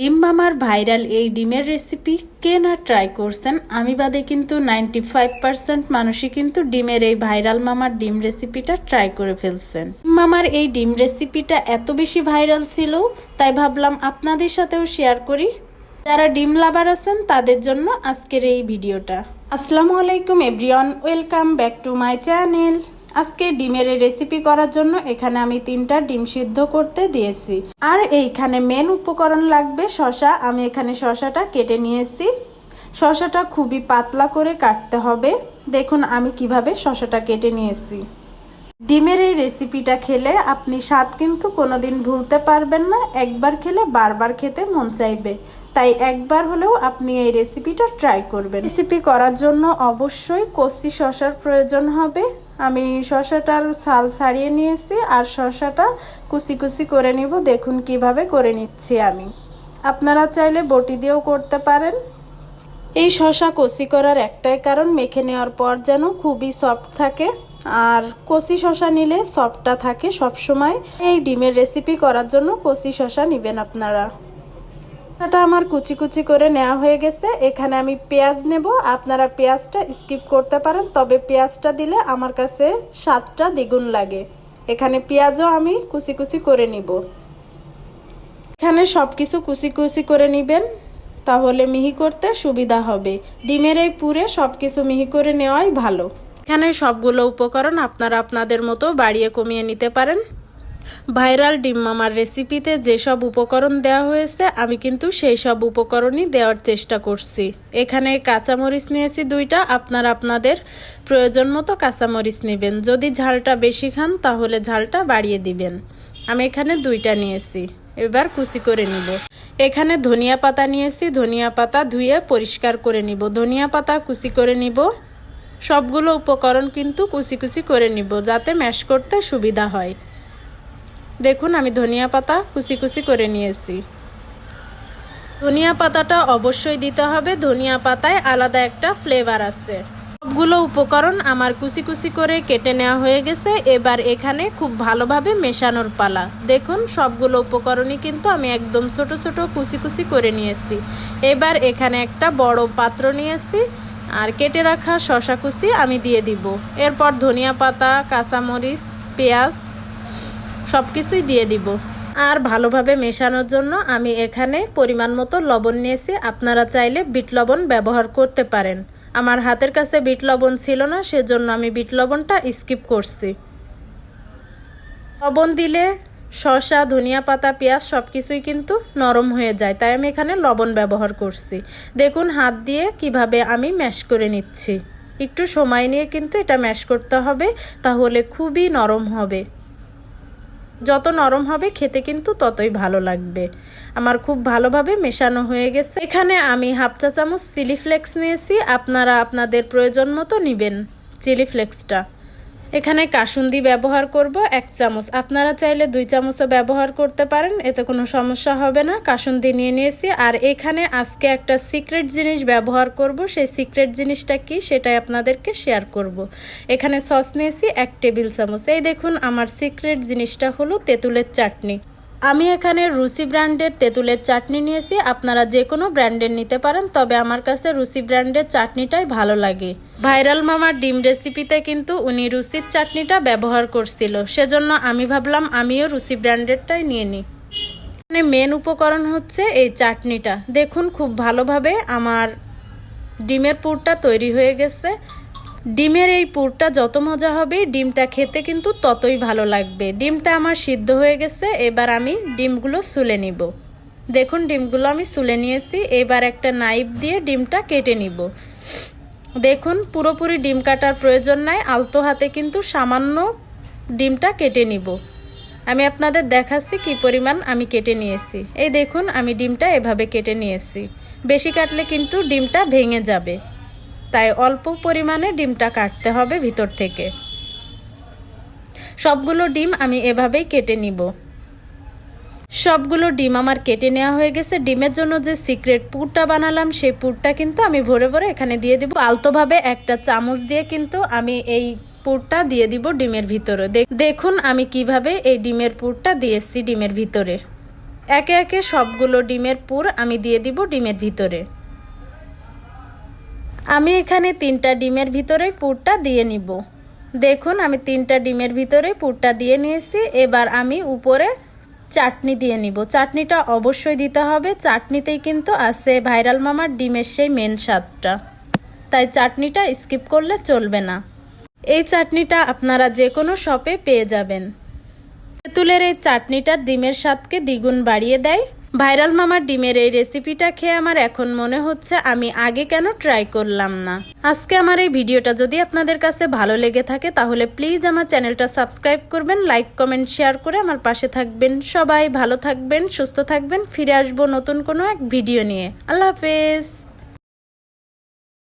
ডিম মামার ভাইরাল এই ডিমের রেসিপি কে না ট্রাই করছেন? আমি বাদে কিন্তু নাইনটি ফাইভ পার্সেন্ট মানুষই কিন্তু ডিমের এই ভাইরাল মামার ডিম রেসিপিটা ট্রাই করে ফেলছেন। মামার এই ডিম রেসিপিটা এত বেশি ভাইরাল ছিল, তাই ভাবলাম আপনাদের সাথেও শেয়ার করি। যারা ডিম লাভার আছেন, তাদের জন্য আজকের এই ভিডিওটা। আসসালামু আলাইকুম everyone, welcome back to my channel. আজকে ডিমের রেসিপি করার জন্য এখানে আমি তিনটা ডিম সিদ্ধ করতে দিয়েছি। আর এইখানে মেন উপকরণ লাগবে শশা আমি এখানে শশাটা কেটে নিয়েছি। শশাটা খুবই পাতলা করে কাটতে হবে। দেখুন আমি কীভাবে শশাটা কেটে নিয়েছি। ডিমের এই রেসিপিটা খেলে আপনি স্বাদ কিন্তু কোনোদিন ভুলতে পারবেন না। একবার খেলে বারবার খেতে মন চাইবে। তাই একবার হলেও আপনি এই রেসিপিটা ট্রাই করবেন। রেসিপি করার জন্য অবশ্যই কচি শশার প্রয়োজন হবে। আমি শশাটার ছাল ছাড়িয়ে নিয়েছি আর শশাটা কুচি কুচি করে নিব। দেখুন কীভাবে করে নিচ্ছি আমি। আপনারা চাইলে বটি দিয়েও করতে পারেন। এই শশা কষি করার একটাই কারণ, মেখে নেওয়ার পর যেন খুবই সফট থাকে। আর কষি শশা নিলে সফটটা থাকে সব সময় এই ডিমের রেসিপি করার জন্য কষি শশা নেবেন আপনারা। এটা আমার কুচি কুচি করে নেওয়া হয়ে গেছে। এখানে আমি পেঁয়াজ নেব। আপনারা পেঁয়াজটা স্কিপ করতে পারেন, তবে পেঁয়াজটা দিলে আমার কাছে স্বাদটা দ্বিগুণ লাগে। এখানে পেঁয়াজও আমি কুচি কুচি করে নিব। এখানে সব কিছু কুচি কুচি করে নেবেন, তাহলে মিহি করতে সুবিধা হবে। ডিমের এই পুরে সব কিছু মিহি করে নেওয়াই ভালো। এখানে সবগুলো উপকরণ আপনারা আপনাদের মতো বাড়িয়ে কমিয়ে নিতে পারেন। ভাইরাল ডিম মামার রেসিপিতে যেসব উপকরণ দেওয়া হয়েছে, আমি কিন্তু সেই সব উপকরণই দেওয়ার চেষ্টা করছি। এখানে কাঁচামরিচ নিয়েছি দুইটা, আপনার আপনাদের প্রয়োজন মতো কাঁচামরিচ নেবেন। যদি ঝালটা বেশি খান, তাহলে ঝালটা বাড়িয়ে দিবেন। আমি এখানে দুইটা নিয়েছি, এবার কুচি করে নিব। এখানে ধনিয়া পাতা নিয়েছি, ধনিয়া পাতা ধুয়ে পরিষ্কার করে নিব। ধনিয়া পাতা কুচি করে নিব। সবগুলো উপকরণ কিন্তু কুচি কুচি করে নিব, যাতে ম্যাশ করতে সুবিধা হয়। দেখুন, আমি ধনিয়া পাতা কুচি কুচি করে নিয়েছি। ধনিয়া পাতাটা অবশ্যই দিতে হবে। ধনিয়া পাতায় আলাদা একটা ফ্লেভার আছে। সবগুলো উপকরণ আমার কুচি কুচি করে কেটে নেওয়া হয়ে গেছে। এবার এখানে খুব ভালোভাবে মেশানোর পালা। দেখুন, সবগুলো উপকরণই কিন্তু আমি একদম ছোট ছোট কুচি কুচি করে নিয়েছি। এবার এখানে একটা বড় পাত্র নিয়েছি। আর কেটে রাখা শশা কুচি আমি দিয়ে দিব। এরপর ধনিয়া পাতা, কাঁচামরিচ, পেঁয়াজ সব কিছুই দিয়ে দিব। আর ভালোভাবে মেশানোর জন্য আমি এখানে পরিমাণ মতো লবণ নিয়েছি। আপনারা চাইলে বিট লবণ ব্যবহার করতে পারেন। আমার হাতের কাছে বিট লবণ ছিল না, সেজন্য আমি বিট লবণটা স্কিপ করছি। লবণ দিলে শসা, ধনিয়া পাতা, পেঁয়াজ সব কিছুই কিন্তু নরম হয়ে যায়। তাই আমি এখানে লবণ ব্যবহার করছি। দেখুন হাত দিয়ে কীভাবে আমি ম্যাশ করে নিচ্ছি। একটু সময় নিয়ে কিন্তু এটা ম্যাশ করতে হবে, তাহলে খুবই নরম হবে। যত নরম হবে খেতে কিন্তু ততই ভালো লাগবে। আমার খুব ভালোভাবে মেশানো হয়ে গেছে। এখানে আমি হাফ চা চামচ চিলি ফ্লেক্স নিয়েছি। আপনারা আপনাদের প্রয়োজন মতো নেবেন চিলি ফ্লেক্সটা। এখানে কাসুন্দি ব্যবহার করব এক চামচ। আপনারা চাইলে দুই চামচও ব্যবহার করতে পারেন, এতে কোনো সমস্যা হবে না। কাসুন্দি নিয়ে নিয়েছি। আর এখানে আজকে একটা সিক্রেট জিনিস ব্যবহার করব। সেই সিক্রেট জিনিসটা কি সেটাই আপনাদেরকে শেয়ার করব। এখানে সস নিয়েছি এক টেবিল চামচ। এই দেখুন, আমার সিক্রেট জিনিসটা হলো তেঁতুলের চাটনি। আমি এখানে রুসি ব্র্যান্ডের তেঁতুলের চাটনি নিয়েছি। আপনারা যে কোনো ব্র্যান্ডের নিতে পারেন, তবে আমার কাছে রুচি ব্র্যান্ডের চাটনিটাই ভালো লাগে। ভাইরাল মামার ডিম রেসিপিতে কিন্তু উনি রুচির চাটনিটা ব্যবহার করছিল। সেজন্য আমি ভাবলাম আমিও রুচি ব্র্যান্ডেরটাই নিয়ে নিই। এখানে মেন উপকরণ হচ্ছে এই চাটনিটা। দেখুন, খুব ভালোভাবে আমার ডিমের পুরটা তৈরি হয়ে গেছে। ডিমের এই পুরটা যত মজা হবে, ডিমটা খেতে কিন্তু ততই ভালো লাগবে। ডিমটা আমার সিদ্ধ হয়ে গেছে, এবার আমি ডিমগুলো সুলে নিব। দেখুন, ডিমগুলো আমি সুলে নিয়েছি, এবার একটা নাইফ দিয়ে ডিমটা কেটে নিব। দেখুন, পুরোপুরি ডিম কাটার প্রয়োজন নাই, আলতো হাতে কিন্তু সামান্য ডিমটা কেটে নিব। আমি আপনাদের দেখাচ্ছি কি পরিমাণ আমি কেটে নিয়েছি। এই দেখুন, আমি ডিমটা এভাবে কেটে নিয়েছি। বেশি কাটলে কিন্তু ডিমটা ভেঙে যাবে। তাই অল্প পরিমাণে ডিমটা কাটতে হবে ভিতর থেকে। সবগুলো ডিম আমি এভাবেই কেটে নিব। সবগুলো ডিম আমার কেটে নেওয়া হয়ে গেছে। ডিমের জন্য যে সিক্রেট পুরটা বানালাম, সেই পুরটা কিন্তু আমি ভরে ভরে এখানে দিয়ে দিব। আলতোভাবে একটা চামচ দিয়ে কিন্তু আমি এই পুরটা দিয়ে দিব ডিমের ভিতরে। দেখুন আমি কীভাবে এই ডিমের পুরটা দিয়েছি ডিমের ভিতরে। একে একে সবগুলো ডিমের পুর আমি দিয়ে দিব ডিমের ভিতরে। আমি এখানে তিনটা ডিমের ভিতরে পুরটা দিয়ে নিব। দেখুন, আমি তিনটা ডিমের ভিতরে পুরটা দিয়ে নিয়েছি। এবার আমি উপরে চাটনি দিয়ে নিব। চাটনিটা অবশ্যই দিতে হবে। চাটনিতেই কিন্তু আছে ভাইরাল মামার ডিমের সেই মেন স্বাদটা। তাই চাটনিটা স্কিপ করলে চলবে না। এই চাটনিটা আপনারা যে কোনো শপে পেয়ে যাবেন। তেঁতুলের এই চাটনিটা ডিমের স্বাদকে দ্বিগুণ বাড়িয়ে দেয়। ভাইরাল মামার ডিমের এই রেসিপিটা খেয়ে আমার এখন মনে হচ্ছে আমি আগে কেন ট্রাই করলাম না। আজকে আমার এই ভিডিওটা যদি আপনাদের কাছে ভালো লেগে থাকে তাহলে প্লিজ আমার চ্যানেলটা সাবস্ক্রাইব করবেন, লাইক, কমেন্ট, শেয়ার করে আমার পাশে থাকবেন। সবাই ভালো থাকবেন, সুস্থ থাকবেন, ফিরে আসব নতুন কোনো এক ভিডিও নিয়ে। আল্লাহ হাফেজ।